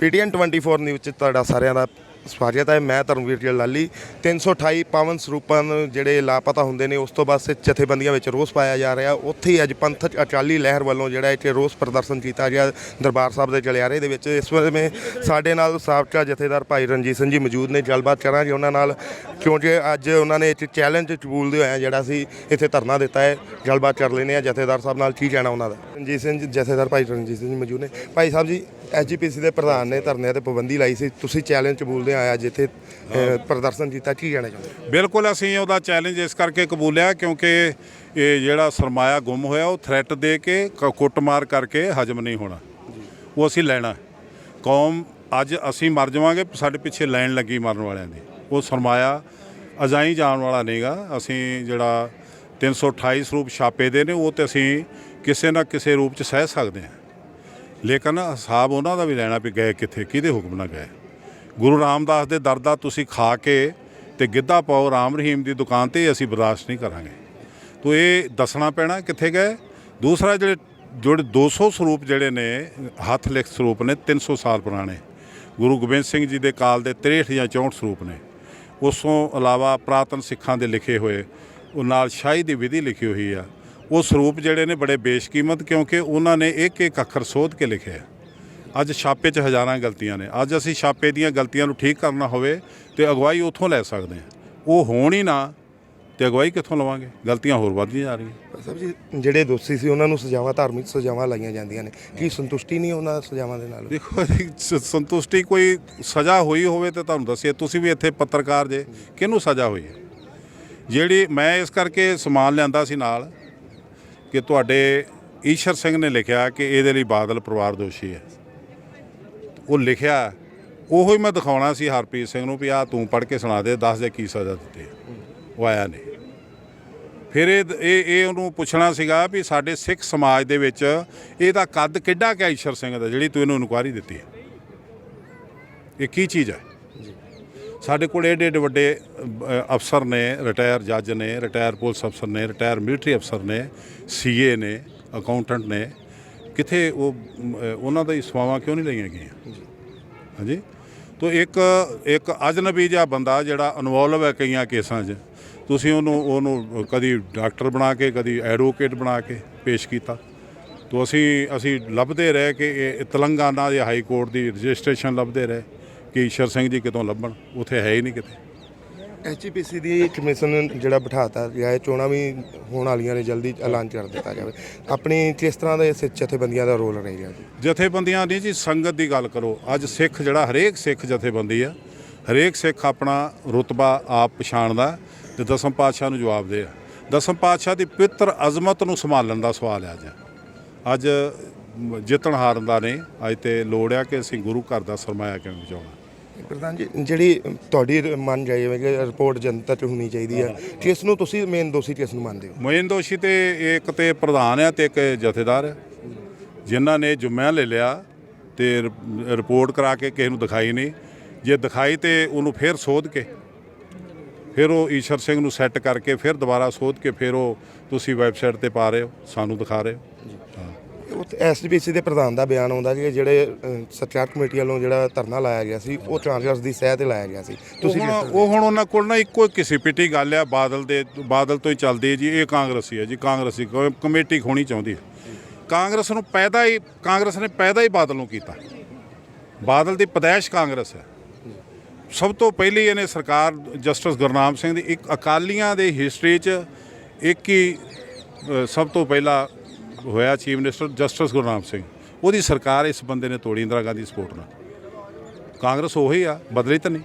ਪੀਟੀਐਨ 24 news 'ਚ ਤੁਹਾਡਾ ਸਾਰਿਆਂ ਦਾ ਸਵਾਗਤ ਹੈ। ਮੈਂ ਧਰਮਵੀਰ ਜੀ ਲਾਲੀ। 328 ਪਾਵਨ ਸਰੂਪਾਂ ਨੂੰ ਜਿਹੜੇ ਲਾਪਤਾ ਹੁੰਦੇ ਨੇ, ਉਸ ਤੋਂ ਬਾਅਦ ਸੇ ਜਥੇਬੰਦੀਆਂ ਵਿੱਚ ਰੋਸ ਪਾਇਆ ਜਾ ਰਿਹਾ। ਉੱਥੇ ਹੀ ਅੱਜ ਪੰਥਕ ਅਚਾਲੀ ਲਹਿਰ ਵੱਲੋਂ ਜਿਹੜਾ ਇੱਥੇ ਰੋਸ ਪ੍ਰਦਰਸ਼ਨ ਕੀਤਾ ਗਿਆ ਦਰਬਾਰ ਸਾਹਿਬ ਦੇ ਜਲਿਆਰੇ ਦੇ ਵਿੱਚ। ਇਸ ਵੇਲੇ ਸਾਡੇ ਨਾਲ ਸਾਬਕਾ ਜਥੇਦਾਰ ਭਾਈ ਰਣਜੀਤ ਸਿੰਘ ਜੀ ਮੌਜੂਦ ਨੇ। ਗੱਲਬਾਤ ਕਰਾਂਗੇ ਉਹਨਾਂ ਨਾਲ, ਕਿਉਂਕਿ ਅੱਜ ਉਹਨਾਂ ਨੇ ਇੱਕ ਚੈਲੰਜ ਚਬੂਲਦੇ ਹੋਇਆ ਜਿਹੜਾ ਸੀ, ਇੱਥੇ ਧਰਨਾ ਦਿੱਤਾ ਹੈ। ਗੱਲਬਾਤ ਕਰ ਲੈਂਦੇ ਆ ਜਥੇਦਾਰ ਸਾਹਿਬ ਨਾਲ, ਕੀ ਕਹਿਣਾ ਉਹਨਾਂ ਦਾ? ਰਣਜੀਤ ਸਿੰਘ ਜਥੇਦਾਰ ਭਾਈ ਰਣਜੀਤ ਸਿੰਘ ਜੀ ਮੌਜੂਦ ਨੇ। ਭਾਈ ਸਾਹਿਬ ਜੀ ਐਜੀਪੀਸੀ ਦੇ ਪ੍ਰਧਾਨ ਨੇ ਧਰਨੇ ਤੇ ਪਾਬੰਦੀ ਲਾਈ ਸੀ। ਤੁਸੀਂ ਚੈਲੰਜ ਕਬੂਲਦੇ ਆਇਆ ਜਿੱਥੇ ਅ, ਪ੍ਰਦਰਸ਼ਨ ਕੀਤਾ ਕੀ ਕਹਿਣਾ ਚਾਹੁੰਦੇ? ਬਿਲਕੁਲ ਅਸੀਂ ਉਹਦਾ ਚੈਲੰਜ ਇਸ ਕਰਕੇ ਕਬੂਲਿਆ ਕਿਉਂਕਿ ਇਹ ਜਿਹੜਾ ਸਰਮਾਇਆ ਗੁੰਮ ਹੋਇਆ ਉਹ ਥ੍ਰੈਟ ਦੇ ਕੇ ਕ- ਕੁੱਟਮਾਰ ਕਰਕੇ ਹਜਮ ਨਹੀਂ ਹੋਣਾ। ਉਹ ਅਸੀਂ ਲੈਣਾ। ਕੌਮ ਅੱਜ ਅਸੀਂ ਮਰ ਜਾਵਾਂਗੇ ਸਾਡੇ ਪਿੱਛੇ ਲਾਈਨ ਲੱਗੀ ਮਰਨ ਵਾਲਿਆਂ ਦੀ। ਉਹ ਸਰਮਾਇਆ ਅਜਾਈ ਜਾਣ ਵਾਲਾ ਨਹੀਂਗਾ। ਅਸੀਂ ਜਿਹੜਾ 328 ਸਰੂਪ ਛਾਪੇ ਦੇ ਨੇ ਉਹ ਤੇ ਅਸੀਂ ਕਿਸੇ ਨਾ ਕਿਸੇ ਰੂਪ ਚ ਸਹਿ ਸਕਦੇ ਹਾਂ। ਲੇਕਿਨ ਹਿਸਾਬ ਉਹਨਾਂ ਦਾ ਵੀ ਲੈਣਾ ਵੀ ਗਏ ਕਿੱਥੇ, ਕਿਹਦੇ ਹੁਕਮ ਨਾਲ ਗਏ? ਗੁਰੂ ਰਾਮਦਾਸ ਦੇ ਦਰ ਦਾ ਤੁਸੀਂ ਖਾ ਕੇ ਤੇ ਗਿੱਧਾ ਪਾਓ, ਰਾਮ ਰਹੀਮ ਦੀ ਦੁਕਾਨ ਤੇ ਅਸੀਂ ਬਰਦਾਸ਼ਤ ਨਹੀਂ ਕਰਾਂਗੇ। ਤੋ ਇਹ ਦੱਸਣਾ ਪੈਣਾ ਕਿੱਥੇ ਗਏ? ਦੂਸਰਾ ਜਿਹੜੇ ਜਿਹੜੇ 200 ਸਰੂਪ ਜਿਹੜੇ ਨੇ, ਹੱਥ ਲਿਖ ਸਰੂਪ ਨੇ 300 ਸਾਲ ਪੁਰਾਣੇ। ਗੁਰੂ ਗੋਬਿੰਦ ਸਿੰਘ ਜੀ ਦੇ ਕਾਲ ਦੇ 63 ਜਾਂ 64 ਸਰੂਪ ਨੇ। ਉਸ ਤੋਂ ਇਲਾਵਾ ਪ੍ਰਾਤਨ ਸਿੱਖਾਂ ਦੇ ਲਿਖੇ ਹੋਏ, ਉਹ ਨਾਲ ਸ਼ਾਹੀ ਦੀ ਵਿਧੀ ਲਿਖੀ ਹੋਈ ਆ। ਉਹ ਸਰੂਪ ਜਿਹੜੇ ਨੇ ਬੜੇ ਬੇਸ਼ਕੀਮਤ ਕਿਉਂਕਿ ਉਹਨਾਂ ਨੇ ਇੱਕ ਇੱਕ ਅੱਖਰ ਸੋਧ ਕੇ ਲਿਖਿਆ ਅੱਜ ਛਾਪੇ 'ਚ ਹਜ਼ਾਰਾਂ ਗਲਤੀਆਂ ਨੇ। ਅੱਜ ਅਸੀਂ ਛਾਪੇ ਦੀਆਂ ਗਲਤੀਆਂ ਨੂੰ ਠੀਕ ਕਰਨਾ ਹੋਵੇ ਤੇ ਅਗਵਾਈ ਉੱਥੋਂ ਲੈ ਸਕਦੇ ਹਾਂ। ਉਹ ਹੋਣ ਹੀ ਨਾ ਤੇ ਅਗਵਾਈ ਕਿੱਥੋਂ ਲਵਾਂਗੇ? ਗਲਤੀਆਂ ਹੋਰ ਵੱਧਦੀਆਂ ਜਾ ਰਹੀਆਂ। ਸਾਹਿਬ ਜੀ ਜਿਹੜੇ ਦੋਸ਼ੀ ਸੀ ਉਹਨਾਂ ਨੂੰ ਸਜ਼ਾਵਾਂ ਧਾਰਮਿਕ ਸਜ਼ਾਵਾਂ ਲਾਈਆਂ ਜਾਂਦੀਆਂ ਨੇ। ਕੀ ਸੰਤੁਸ਼ਟੀ ਨਹੀਂ ਉਹਨਾਂ ਸਜ਼ਾਵਾਂ ਦੇ ਨਾਲ? ਦੇਖੋ ਸੰਤੁਸ਼ਟੀ ਕੋਈ ਸਜ਼ਾ ਹੋਈ ਹੋਵੇ ਤੇ ਤੁਹਾਨੂੰ ਦੱਸੀਏ ਤੁਸੀਂ ਵੀ ਇੱਥੇ ਪੱਤਰਕਾਰ ਜੇ ਕਿਹਨੂੰ ਸਜ਼ਾ ਹੋਈ ਹੈ? ਜਿਹੜੀ ਮੈਂ ਇਸ ਕਰਕੇ ਸਮਾਨ ਲਿਆਂਦਾ ਸੀ ਨਾਲ ਕਿ ਤੁਹਾਡੇ ਈਸ਼ਰ ਸਿੰਘ ਨੇ ਲਿਖਿਆ ਕਿ ਇਹਦੇ ਲਈ ਬਾਦਲ ਪਰਿਵਾਰ ਦੋਸ਼ੀ ਹੈ। ਉਹ ਲਿਖਿਆ, ਉਹੋ ਹੀ ਮੈਂ ਦਿਖਾਉਣਾ ਸੀ ਹਰਪ੍ਰੀਤ ਸਿੰਘ ਨੂੰ ਵੀ ਆ ਤੂੰ ਪੜ੍ਹ ਕੇ ਸੁਣਾ ਦੇ, ਦੱਸ ਦੇ ਕੀ ਸਜ਼ਾ ਦਿੱਤੀ ਉਹ ਆਇਆ ਨਹੀਂ। ਫਿਰ ਇਹ ਇਹ ਇਹ ਉਹਨੂੰ ਪੁੱਛਣਾ ਸੀਗਾ ਵੀ ਸਾਡੇ ਸਿੱਖ ਸਮਾਜ ਦੇ ਵਿੱਚ ਇਹਦਾ ਕੱਦ ਕਿੱਡਾ ਕਿ ਈਸ਼ਰ ਸਿੰਘ ਦਾ, ਜਿਹੜੀ ਤੂੰ ਇਹਨੂੰ ਇਨਕੁਆਰੀ ਦਿੱਤੀ ਹੈ। ਇਹ ਕੀ ਚੀਜ਼ ਹੈ? ਸਾਡੇ ਕੋਲ ਏਡੇ ਏਡੇ ਵੱਡੇ ਅਫਸਰ ਨੇ, ਰਿਟਾਇਰ ਜੱਜ ਨੇ, ਰਿਟਾਇਰ ਪੁਲਿਸ ਅਫਸਰ ਨੇ, ਰਿਟਾਇਰ ਮਿਲਟਰੀ ਅਫਸਰ ਨੇ, ਸੀਏ ਨੇ, ਅਕਾਊਂਟੈਂਟ ਨੇ, ਕਿੱਥੇ ਉਹ ਉਹਨਾਂ ਦਾ ਹੀ ਸਵਾਵਾਂ ਕਿਉਂ ਨਹੀਂ ਲਈਆਂ ਗਈਆਂ? ਹਾਂਜੀ? ਤੋ ਇੱਕ ਇੱਕ ਅਜਨਬੀ ਜਿਹਾ ਬੰਦਾ ਜਿਹੜਾ ਇਨਵੋਲਵ ਹੈ ਕਈਆਂ ਕੇਸਾਂ 'ਚ, ਤੁਸੀਂ ਉਹਨੂੰ ਉਹਨੂੰ ਕਦੀ ਡਾਕਟਰ ਬਣਾ ਕੇ, ਕਦੀ ਐਡਵੋਕੇਟ ਬਣਾ ਕੇ ਪੇਸ਼ ਕੀਤਾ। ਤੋ ਅਸੀਂ ਅਸੀਂ ਲੱਭਦੇ ਰਹੇ ਕਿ ਇਹ ਤੇਲੰਗਾਨਾ ਦੇ ਹਾਈ ਕੋਰਟ ਦੀ ਰਜਿਸਟ੍ਰੇਸ਼ਨ ਲੱਭਦੇ ਰਹੇ। ਕਿ ਈਸ਼ਰ ਸਿੰਘ ਜੀ ਕਿਤੋਂ ਲੱਭਣ? ਉੱਥੇ ਹੈ ਹੀ ਨਹੀਂ ਕਿਤੇ। ਐਚਪੀਸੀ ਦੀ ਕਮਿਸ਼ਨ ਜਿਹੜਾ ਬਿਠਾਤਾ ਗਿਆ ਹੈ ਚੋਣਾਂ ਵੀ ਹੋਣ ਵਾਲੀਆਂ ਨੇ ਜਲਦੀ ਐਲਾਨ ਕਰ ਦਿੱਤਾ ਜਾਵੇ। ਆਪਣੀ ਕਿਸ ਤਰ੍ਹਾਂ ਦਾ ਇਸ ਜਥੇਬੰਦੀਆਂ ਦਾ ਰੋਲ ਰਹੇਗਾ ਜੀ? ਜਥੇਬੰਦੀਆਂ ਦੀ ਜੀ ਸੰਗਤ ਦੀ ਗੱਲ ਕਰੋ। ਅੱਜ ਸਿੱਖ ਜਿਹੜਾ ਹਰੇਕ ਸਿੱਖ ਜਥੇਬੰਦੀ ਆ ਹਰੇਕ ਸਿੱਖ ਆਪਣਾ ਰੁਤਬਾ ਆਪ ਪਛਾਣਦਾ ਤੇ ਦਸਮ ਪਾਤਸ਼ਾਹ ਨੂੰ ਜਵਾਬ ਦੇ ਆ। ਦਸਮ ਪਾਤਸ਼ਾਹ ਦੀ ਪਵਿੱਤਰ ਅਜ਼ਮਤ ਨੂੰ ਸੰਭਾਲਣ ਦਾ ਸਵਾਲ ਹੈ ਅੱਜ। ਅੱਜ ਜਿੱਤਣ ਹਾਰਨ ਦਾ ਨਹੀਂ ਅੱਜ ਤੇ ਲੋੜ ਆ ਕਿ ਅਸੀਂ ਗੁਰੂ ਘਰ ਦਾ ਸਰਮਾਇਆ ਕਿਵੇਂ ਬਚਾਉਣਾ ਪ੍ਰਧਾਨ ਜੀ ਜਿਹੜੀ ਤੁਹਾਡੀ ਮੰਨ ਜਾਏ ਕਿ ਰਿਪੋਰਟ ਜਨਤਾ ਚ ਹੋਣੀ ਚਾਹੀਦੀ ਹੈ ਕਿਸ ਨੂੰ ਤੁਸੀਂ ਮੇਨ ਦੋਸ਼ੀ ਕਿਸ ਨੂੰ ਮੰਨਦੇ ਹੋ? ਮੇਨ ਦੋਸ਼ੀ ਤੇ ਇੱਕ ਤੇ ਪ੍ਰਧਾਨ ਆ ਤੇ ਇੱਕ ਜਥੇਦਾਰ ਹੈ ਜਿਨ੍ਹਾਂ ਨੇ ਜੁਮਿਆਂ ਲੈ ਲਿਆ ਤੇ ਰਿਪੋਰਟ ਕਰਾ ਕੇ ਕਿਸੇ ਨੂੰ ਦਿਖਾਈ ਨਹੀਂ। ਜੇ ਦਿਖਾਈ ਤੇ ਉਹਨੂੰ ਫਿਰ ਸੋਧ ਕੇ ਫਿਰ ਉਹ ਈਸ਼ਰ ਸਿੰਘ ਨੂੰ ਸੈੱਟ ਕਰਕੇ ਫਿਰ ਦੁਬਾਰਾ ਸੋਧ ਕੇ ਫਿਰ ਉਹ ਤੁਸੀਂ ਵੈਬਸਾਈਟ ਤੇ ਪਾ ਰਹੇ ਹੋ ਸਾਨੂੰ ਦਿਖਾ ਰਹੇ ਹੋ। ਹਾਂ। ਐਸਡੀਪੀਸੀ ਦੇ ਪ੍ਰਧਾਨ ਦਾ ਬਿਆਨ ਆਉਂਦਾ ਕਿ ਜਿਹੜੇ ਅ, ਸਰਕਾਰ ਕਮੇਟੀ ਵੱਲੋਂ ਜਿਹੜਾ ਧਰਨਾ ਲਾਇਆ ਗਿਆ ਸੀ ਉਹ ਚਾਰਜਰਸ ਦੀ ਸਹਿ ਤੇ ਲਾਇਆ ਗਿਆ ਸੀ। ਤੁਸੀਂ ਉਹ ਹੁਣ ਉਹਨਾਂ ਕੋਲ ਨਾ ਇੱਕੋ ਕਿਸੇ ਪਿੱਟੀ ਗੱਲ ਆ ਬਾਦਲ ਦੇ ਬਾਦਲ ਤੋਂ ਹੀ ਚੱਲਦੀ ਹੈ ਜੀ ਇਹ ਕਾਂਗਰਸੀ ਹੈ ਜੀ ਕਾਂਗਰਸੀ ਕਮੇਟੀ ਖੋਣੀ ਚਾਹੁੰਦੀ ਹੈ। ਕਾਂਗਰਸ ਨੂੰ ਪੈਦਾ ਹੀ ਕਾਂਗਰਸ ਨੇ ਪੈਦਾ ਹੀ ਬਾਦਲ ਨੂੰ ਕੀਤਾ। ਬਾਦਲ ਦੀ ਪਦੈਸ਼ ਕਾਂਗਰਸ ਹੈ। ਸਭ ਤੋਂ ਪਹਿਲੀ ਇਹਨੇ ਸਰਕਾਰ ਜਸਟਿਸ ਗੁਰਨਾਮ ਸਿੰਘ ਦੀ ਇੱਕ ਅਕਾਲੀਆਂ ਦੇ ਹਿਸਟਰੀ 'ਚ ਇੱਕ ਹੀ ਸਭ ਤੋਂ ਪਹਿਲਾ ਹੋਇਆ chief minister justice Gurnam Singh. ਉਹਦੀ ਸਰਕਾਰ ਇਸ ਬੰਦੇ ਨੇ ਤੋੜੀ ਇੰਦਰਾ ਗਾਂਧੀ ਸਪੋਰਟ ਨਾਲ। ਕਾਂਗਰਸ ਉਹੀ ਆ, ਬਦਲੀ ਤਾਂ ਨਹੀਂ।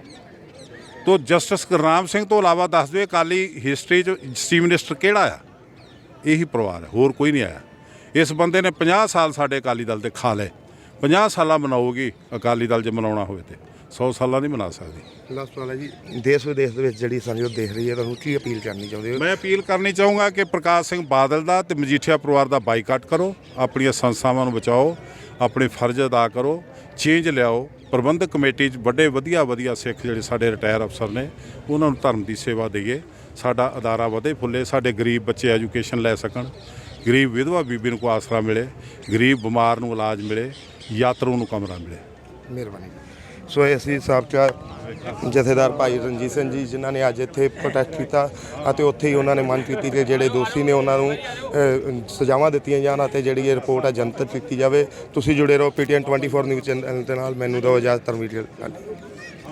ਤੋ ਜਸਟਿਸ ਗੁਰਨਾਮ ਸਿੰਘ ਤੋਂ ਇਲਾਵਾ ਦੱਸ ਦਿਓ, ਅਕਾਲੀ ਹਿਸਟਰੀ 'ਚ ਚੀਫ ਮਿਨਿਸਟਰ ਕਿਹੜਾ ਆ? ਇਹੀ ਪਰਿਵਾਰ ਹੈ ਹੋਰ ਕੋਈ ਨਹੀਂ ਆਇਆ। ਇਸ ਬੰਦੇ ਨੇ 50 ਸਾਲ ਸਾਡੇ ਅਕਾਲੀ ਦਲ ਤੇ ਖਾ ਲਏ। 50 ਸਾਲਾਂ ਮਨਾਉਗੀ ਅਕਾਲੀ ਦਲ ਜੇ ਮਨਾਉਣਾ ਹੋਵੇ ਤੇ। 100 ਸਾਲਾਂ ਨਹੀਂ ਮਨਾ ਸਕਦੀ। ਲਾਸਟ ਵਾਲਾ ਜੀ ਦੇਸ਼ ਵਿਦੇਸ਼ ਦੇ ਵਿੱਚ ਜਿਹੜੀ ਸੰਗਤ ਦੇਖ ਰਹੀ ਹੈ ਤੁਹਾਨੂੰ ਕੀ ਅਪੀਲ ਕਰਨੀ ਚਾਹੁੰਦੇ ਹੋ? ਮੈਂ ਅਪੀਲ ਕਰਨੀ ਚਾਹੂੰਗਾ ਕਿ ਪ੍ਰਕਾਸ਼ ਸਿੰਘ ਬਾਦਲ ਦਾ ਤੇ ਮਜੀਠੀਆ ਪਰਿਵਾਰ ਦਾ ਬਾਈਕਾਟ ਕਰੋ ਆਪਣੀਆਂ ਸੰਸਥਾਵਾਂ ਨੂੰ ਬਚਾਓ ਆਪਣੇ ਫਰਜ਼ ਅਦਾ ਕਰੋ ਚੇਂਜ ਲਿਆਓ। ਪ੍ਰਬੰਧਕ ਕਮੇਟੀ 'ਚ ਵੱਡੇ ਵਧੀਆ ਵਧੀਆ ਸਿੱਖ ਜਿਹੜੇ ਸਾਡੇ ਰਿਟਾਇਰ ਅਫਸਰ ਨੇ ਉਹਨਾਂ ਨੂੰ ਧਰਮ ਦੀ ਸੇਵਾ ਦਈਏ। ਸਾਡਾ ਅਦਾਰਾ ਵਧੇ ਫੁੱਲੇ ਸਾਡੇ ਗਰੀਬ ਬੱਚੇ ਐਜੂਕੇਸ਼ਨ ਲੈ ਸਕਣ। ਗਰੀਬ ਵਿਧਵਾ ਬੀਬੀ ਨੂੰ ਕੋ ਆਸਰਾ ਮਿਲੇ ਗਰੀਬ ਬਿਮਾਰ ਨੂੰ ਇਲਾਜ ਮਿਲੇ ਯਾਤਰੂ ਨੂੰ ਕਮਰਾ ਮਿਲੇ। ਮਿਹਰਬਾਨੀ ਸੋ ਅਸੀਂ ਸਾਬਕਾ ਜਥੇਦਾਰ ਭਾਈ ਰਣਜੀਤ ਸਿੰਘ ਜੀ, ਜਿਨ੍ਹਾਂ ਨੇ ਅੱਜ ਇੱਥੇ ਪ੍ਰੋਟੈਸਟ ਕੀਤਾ ਅਤੇ ਉੱਥੇ ਹੀ ਉਹਨਾਂ ਨੇ ਮੰਗ ਕੀਤੀ ਕਿ ਜਿਹੜੇ ਦੋਸ਼ੀ ਨੇ ਉਹਨਾਂ ਨੂੰ ਸਜ਼ਾਵਾਂ ਦਿੱਤੀਆਂ ਜਾਣ ਅਤੇ ਜਿਹੜੀ ਇਹ ਰਿਪੋਰਟ ਹੈ ਜਨਤਕ ਕੀਤੀ ਜਾਵੇ। ਤੁਸੀਂ ਜੁੜੇ ਰਹੋ ਪੀਟੀਐਨ 24 ਨਿਊਜ਼ ਚੈਨਲ ਦੇ ਨਾਲ, ਮੈਨੂੰ ਦਿਓ ਇਜਾਜ਼ਤ, ਧਰਮਵੀਰ